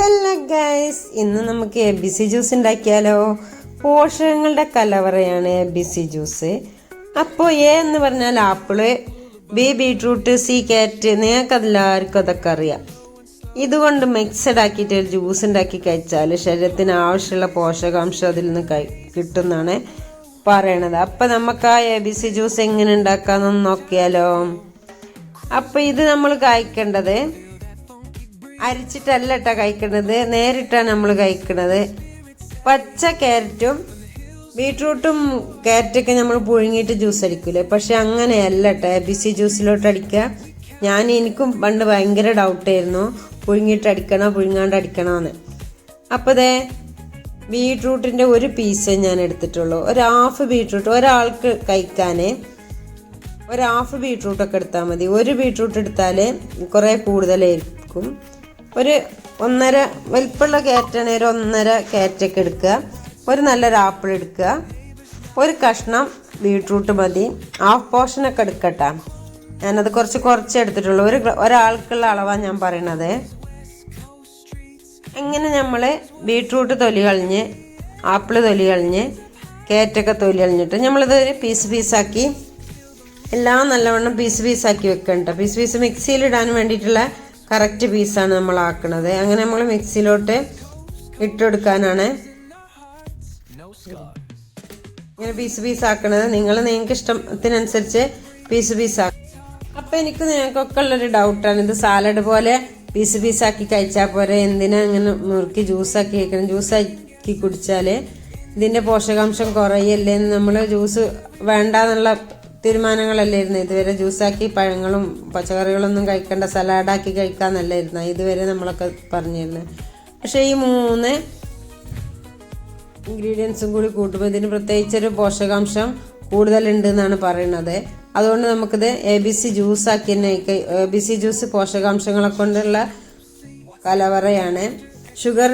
Hello guys ഇന്ന് നമുക്ക് A B C juice ഉണ്ടാക്കിയാലോ? പോഷകങ്ങളുടെ കലവറയാണ് എ ബി സി ജ്യൂസ് അപ്പോൾ എ എന്ന് പറഞ്ഞാൽ apple B beetroot C carrot നിങ്ങൾക്ക് എല്ലാവർക്കും അതൊക്കെ അറിയാം. ഇതുകൊണ്ട് മിക്സഡ് ആക്കിയിട്ട് ഒരു ജ്യൂസ് ഉണ്ടാക്കി കഴിച്ചാൽ ശരീരത്തിന് ആവശ്യമുള്ള പോഷകാംശം അതിൽ നിന്ന് കിട്ടുമെന്നാണ് പറയണത്. അപ്പം നമുക്ക് ആ എ ബി സി ജ്യൂസ് എങ്ങനെ ഉണ്ടാക്കാമെന്ന് നോക്കിയാലോ? അപ്പോൾ ഇത് നമ്മൾ കഴിക്കേണ്ടത് അരിച്ചിട്ടല്ല കേട്ടോ കഴിക്കണത്. നേരിട്ടാണ് നമ്മൾ കഴിക്കണത്. പച്ച ക്യാരറ്റും ബീട്രൂട്ടും ക്യാരറ്റൊക്കെ നമ്മൾ പുഴുങ്ങിയിട്ട് ജ്യൂസ് അടിക്കൂലേ? പക്ഷെ അങ്ങനെയല്ല കേട്ടോ എ ബി സി ജ്യൂസിലോട്ട് അടിക്കുക ഞാൻ എനിക്കും പണ്ട് ഭയങ്കര ഡൗട്ടായിരുന്നു പുഴുങ്ങിയിട്ട് അടിക്കണോ പുഴുങ്ങാണ്ട് അടിക്കണോ എന്ന് അപ്പോൾ ദേ ബീട്രൂട്ടിന്റെ ഒരു പീസേ ഞാൻ എടുത്തിട്ടുള്ളൂ. ഒരു ഹാഫ് ബീട്രൂട്ട് ഒരാൾക്ക് കഴിക്കാൻ ഒരു ഹാഫ് ബീട്രൂട്ടൊക്കെ എടുത്താൽ മതി. ഒരു ബീട്രൂട്ട് എടുത്താൽ കുറേ കൂടുതലായിരിക്കും. ഒരു ഒന്നര വലിപ്പമുള്ള ക്യാരറ്റാണെങ്കിൽ ഒരു ഒന്നര ക്യാരറ്റൊക്കെ എടുക്കുക. ഒരു നല്ലൊരു ആപ്പിൾ എടുക്കുക. ഒരു കഷ്ണം ബീട്രൂട്ട് മതി. ഹാഫ് പോർഷനൊക്കെ എടുക്കട്ടെ. ഞാനത് കുറച്ച് കുറച്ച് എടുത്തിട്ടുള്ളൂ. ഒരു ഒരാൾക്കുള്ള അളവാണ് ഞാൻ പറയണത്. എങ്ങനെ നമ്മൾ ബീട്രൂട്ട് തൊലി കളഞ്ഞ് ആപ്പിൾ തൊലി കളഞ്ഞ് കേറ്റൊക്കെ തൊലി കളഞ്ഞിട്ട് നമ്മളിത് പീസ് പീസാക്കി എല്ലാം നല്ലവണ്ണം പീസ് പീസാക്കി വെക്കണ്ട പീസ് പീസ് മിക്സിയിലിടാൻ വേണ്ടിയിട്ടുള്ള കറക്റ്റ് പീസാണ് നമ്മൾ ആക്കണത് അങ്ങനെ നമ്മൾ മിക്സിയിലോട്ട് ഇട്ടെടുക്കാനാണ്. ഇങ്ങനെ പീസ് പീസ് ആക്കണത് നിങ്ങൾ നിങ്ങൾക്ക് ഇഷ്ടത്തിനനുസരിച്ച് പീസ് പീസ് ആക്കും അപ്പം എനിക്ക് നിങ്ങൾക്കൊക്കെ ഉള്ളൊരു ഡൗട്ടാണ്. ഇത് സാലഡ് പോലെ പീസ് പീസ് ആക്കി കഴിച്ചാൽ പോരെ? എന്തിനാ ഇങ്ങനെ മുറുക്കി ജ്യൂസ് ജ്യൂസാക്കി കഴിക്കണം ജ്യൂസാക്കി കുടിച്ചാൽ ഇതിന്റെ പോഷകാംശം കുറയല്ലേ നമ്മൾ ജ്യൂസ് വേണ്ട എന്നുള്ള തീരുമാനങ്ങളല്ലായിരുന്നു ഇതുവരെ ജ്യൂസാക്കി പഴങ്ങളും പച്ചക്കറികളൊന്നും കഴിക്കേണ്ട സലാഡാക്കി കഴിക്കാന്നല്ലായിരുന്നു ഇതുവരെ നമ്മളൊക്കെ പറഞ്ഞിരുന്നത് പക്ഷേ ഈ മൂന്ന് ഇൻഗ്രീഡിയൻസും കൂടി കൂട്ടുമ്പോൾ ഇതിന് പ്രത്യേകിച്ചൊരു പോഷകാംശം കൂടുതലുണ്ട് എന്നാണ് പറയുന്നത്. അതുകൊണ്ട് നമുക്കിത് എ ബി സി ജ്യൂസ് ആക്കി തന്നെ എ ബി സി ജ്യൂസ് പോഷകാംശങ്ങളെ കൊണ്ടുള്ള കലവറയാണ്. ഷുഗർ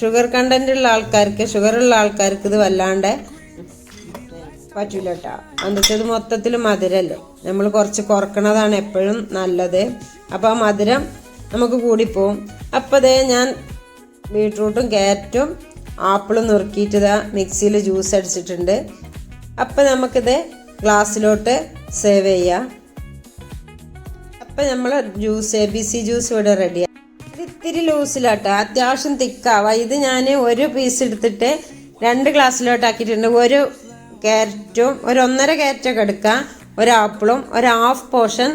ഷുഗർ കണ്ടന്റ് ഉള്ള ആൾക്കാർക്ക് ഷുഗർ ഉള്ള ആൾക്കാർക്ക് ഇത് വല്ലാണ്ട് പറ്റൂല കേട്ടോ എന്താ ഇത് മൊത്തത്തിൽ മധുരല്ലേ. നമ്മൾ കുറച്ച് കുറക്കണതാണ് എപ്പോഴും നല്ലത്. അപ്പോൾ ആ മധുരം നമുക്ക് കൂടിപ്പോവും. അപ്പോൾ അതേ ഞാൻ ബീട്രൂട്ടും ക്യാരറ്റും ആപ്പിളും നുറുക്കിയിട്ട് മിക്സിയിൽ ജ്യൂസ് അടിച്ചിട്ടുണ്ട്. അപ്പം നമുക്കിത് ഗ്ലാസ്സിലോട്ട് സേവ് ചെയ്യാം. അപ്പം നമ്മൾ juice A B C juice ഇവിടെ റെഡിയാണ് ഇത് ഇത്തിരി ലൂസിലാട്ടോ. അത്യാവശ്യം തിക്കാവാം ഇത് ഞാൻ ഒരു പീസ് എടുത്തിട്ട് രണ്ട് ഗ്ലാസ്സിലോട്ട് ആക്കിയിട്ടുണ്ട് ഒരു ക്യാരറ്റും ഒരു ഒന്നര ക്യാരറ്റൊക്കെ എടുക്കാം ഒരു ആപ്പിളും ഒരു ഹാഫ് പോർഷൻ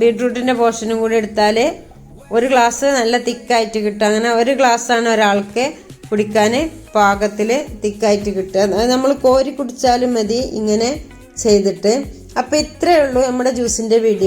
ബീട്രൂട്ടിന്റെ പോർഷനും കൂടി എടുത്താൽ ഒരു ഗ്ലാസ് നല്ല തിക്കായിട്ട് കിട്ടും. അങ്ങനെ ഒരു ഗ്ലാസ്സാണ് ഒരാൾക്ക് കുടിക്കാൻ പാകത്തിൽ തിക്കായിട്ട് കിട്ടുക. അത് നമ്മൾ കോരി കുടിച്ചാലും മതി ഇങ്ങനെ ചെയ്തിട്ട്. അപ്പോൾ ഇത്രയേ ഉള്ളൂ നമ്മുടെ ജ്യൂസിന്റെ വീഡിയോ.